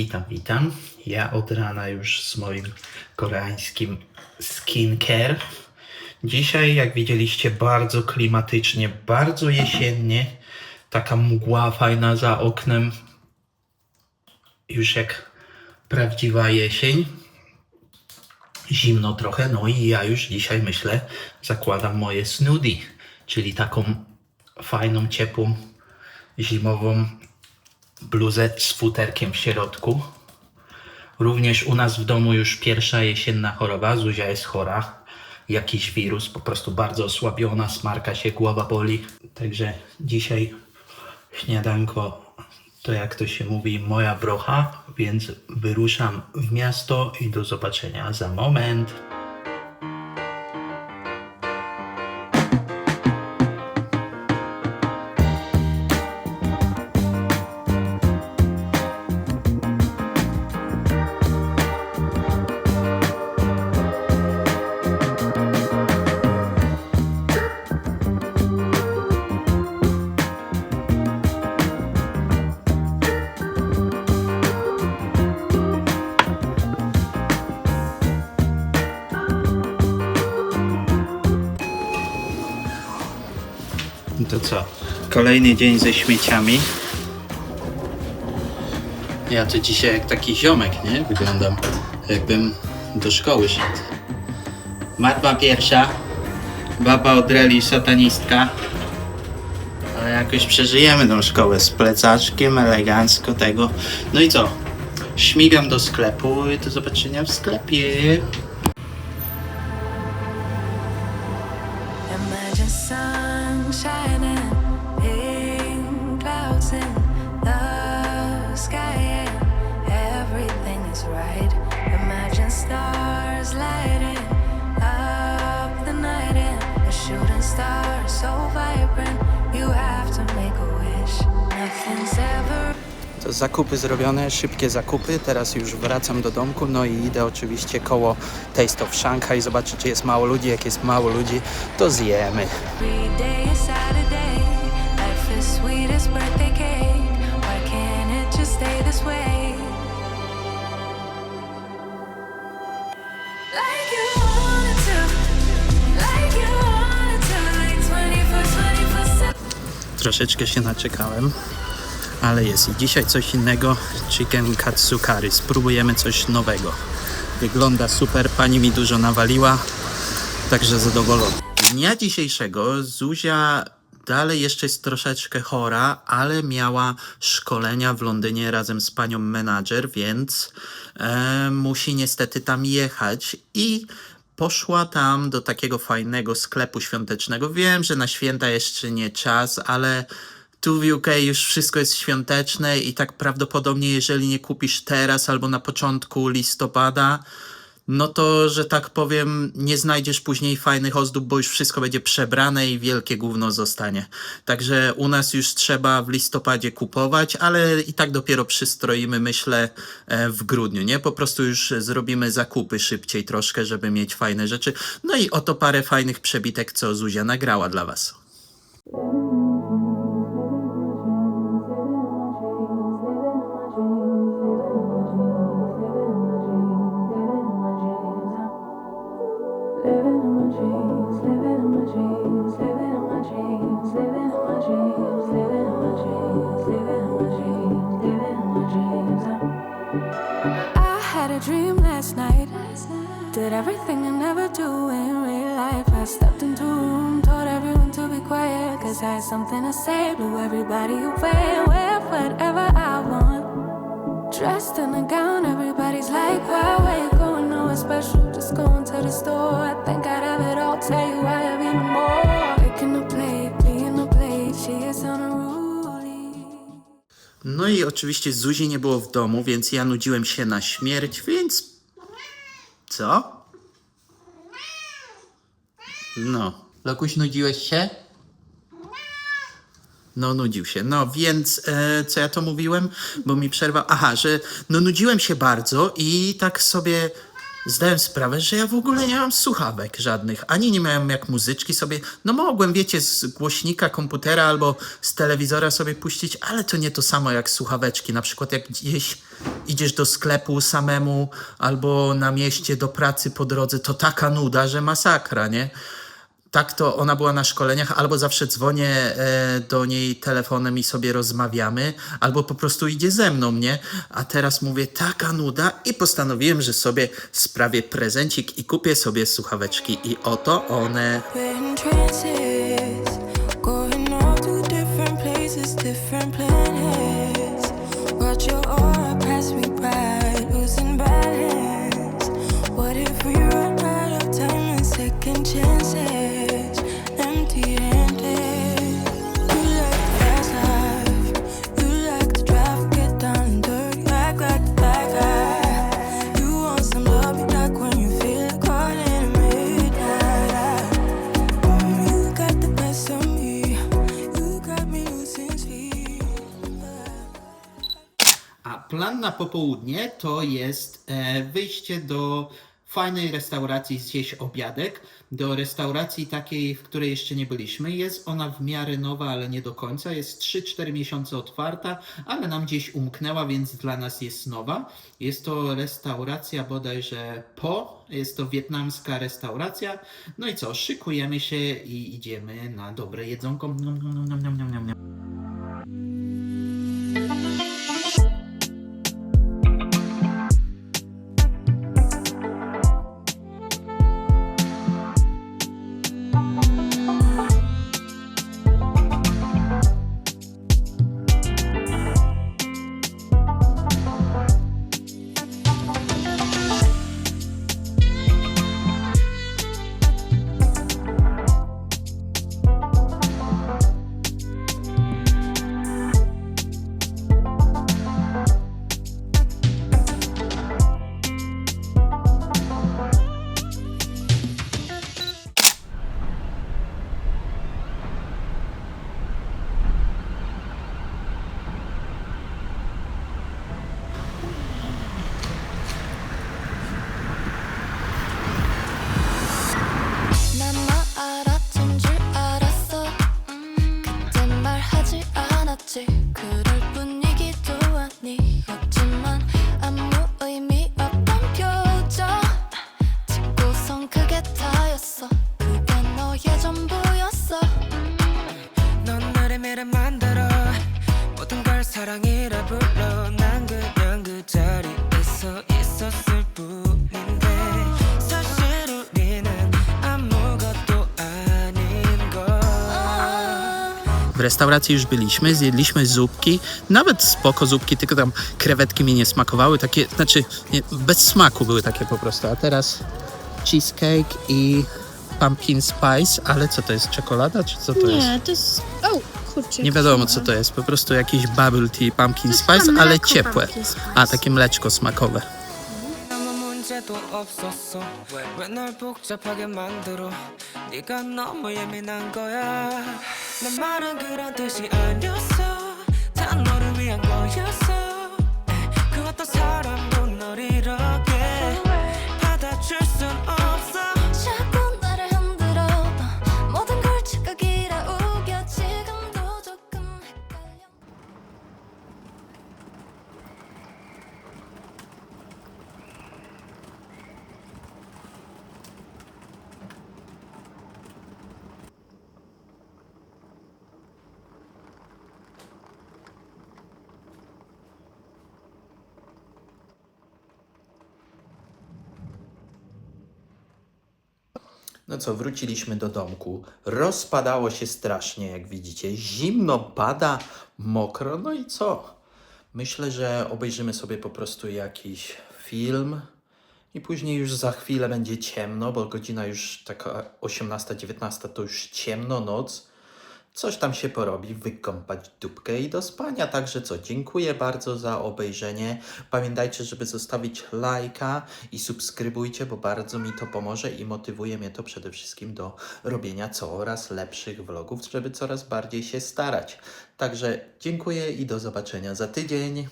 Witam, witam. Ja od rana już z moim koreańskim skincare. Dzisiaj, jak widzieliście, bardzo klimatycznie, bardzo jesiennie. Taka mgła fajna za oknem. Już jak prawdziwa jesień. Zimno trochę, no i ja już dzisiaj myślę, zakładam moje snudie, czyli taką fajną, ciepłą, zimową bluzę z futerkiem w środku. Również u nas w domu już pierwsza jesienna choroba. Zuzia jest chora. Jakiś wirus, po prostu bardzo osłabiona, smarka się, głowa boli. Także dzisiaj śniadanko to jak to się mówi moja brocha, więc wyruszam w miasto i do zobaczenia za moment. To co? Kolejny dzień ze śmieciami. Ja to dzisiaj jak taki ziomek, nie? Wyglądam jakbym do szkoły szedł. Matma pierwsza, baba od reli satanistka. Ale jakoś przeżyjemy tą szkołę z plecaczkiem, elegancko tego. No i co? Śmigam do sklepu i do zobaczenia w sklepie. Zakupy zrobione, szybkie zakupy. Teraz już wracam do domku, no i idę oczywiście koło Taste of Shanghai. Zobaczę, czy jest mało ludzi. Jak jest mało ludzi, to zjemy. Every day is Saturday. Life is sweet as birthday cake. Why can't it just stay this way? Like you wanted to, like you wanted to, like 24, 24, Troszeczkę się naczekałem, ale jest i dzisiaj coś innego. Chicken katsu curry. Spróbujemy coś nowego. Wygląda super, pani mi dużo nawaliła, także zadowolony. Dnia dzisiejszego Zuzia dalej jeszcze jest troszeczkę chora, ale miała szkolenia w Londynie razem z panią menadżer, więc e, musi niestety tam jechać i poszła tam do takiego fajnego sklepu świątecznego. Wiem, że na święta jeszcze nie czas, ale tu w UK już wszystko jest świąteczne i tak prawdopodobnie, jeżeli nie kupisz teraz albo na początku listopada, no to, że tak powiem, nie znajdziesz później fajnych ozdób, bo już wszystko będzie przebrane i wielkie gówno zostanie. Także u nas już trzeba w listopadzie kupować, ale i tak dopiero przystroimy, myślę, e, w grudniu, nie? Po prostu już zrobimy zakupy szybciej troszkę, żeby mieć fajne rzeczy. No i oto parę fajnych przebitek, co Zuzia nagrała dla Was. Dressed in a gown, everybody's like, why, where special, just going to the store. I think I'd have it all, tell you I have even more. Picking a plate, being a plate, she is unruly. No i oczywiście Zuzi nie było w domu, więc ja nudziłem się na śmierć, więc... Co? No. Lokuś, nudziłeś się? No, nudził się. No, więc e, co ja to mówiłem? Bo mi przerwał. Aha, że no nudziłem się bardzo i tak sobie zdałem sprawę, że ja w ogóle nie mam słuchawek żadnych. Ani nie miałem jak muzyczki sobie. No mogłem, wiecie, z głośnika komputera albo z telewizora sobie puścić, ale to nie to samo jak słuchaweczki. Na przykład jak gdzieś idziesz do sklepu samemu albo na mieście do pracy po drodze, to taka nuda, że masakra, nie? Tak to ona była na szkoleniach, albo zawsze dzwonię e, do niej telefonem i sobie rozmawiamy, albo po prostu idzie ze mną, nie? A teraz mówię, taka nuda i postanowiłem, że sobie sprawię prezencik i kupię sobie słuchaweczki i oto one. Different planets. Pass me by, Plan na popołudnie to jest e, wyjście do fajnej restauracji, zjeść obiadek. Do restauracji takiej, w której jeszcze nie byliśmy. Jest ona w miarę nowa, ale nie do końca. Jest 3-4 miesiące otwarta, ale nam gdzieś umknęła, więc dla nas jest nowa. Jest to restauracja bodajże Po. Jest to wietnamska restauracja. No i co, szykujemy się i idziemy na dobre jedzonko. Nom, nom, nom, nom, nom, nom, nom. W restauracji już byliśmy, zjedliśmy zupki, nawet spoko zupki, tylko tam krewetki mi nie smakowały, takie, znaczy nie, bez smaku były takie po prostu, a teraz cheesecake i pumpkin spice, ale co to jest, czekolada czy co to jest? Nie, to jest. O, kurczę. Nie wiadomo co to jest, po prostu jakiś bubble tea pumpkin spice, ale ciepłe. A, takie mleczko smakowe. 문제도 없었어. 왜? 널 복잡하게 만들어? 네가 너무 예민한 거야. 내 말은 그런 뜻이 아니었어. 다 너를 위한 거였어 No co, wróciliśmy do domku. Rozpadało się strasznie, jak widzicie. Zimno, pada, mokro. No i co? Myślę, że obejrzymy sobie po prostu jakiś film. I później już za chwilę będzie ciemno, bo godzina już taka 18-19 to już ciemno, noc. Coś tam się porobi, wykąpać dupkę i do spania. Także co, dziękuję bardzo za obejrzenie. Pamiętajcie, żeby zostawić lajka i subskrybujcie, bo bardzo mi to pomoże i motywuje mnie to przede wszystkim do robienia coraz lepszych vlogów, żeby coraz bardziej się starać. Także dziękuję i do zobaczenia za tydzień.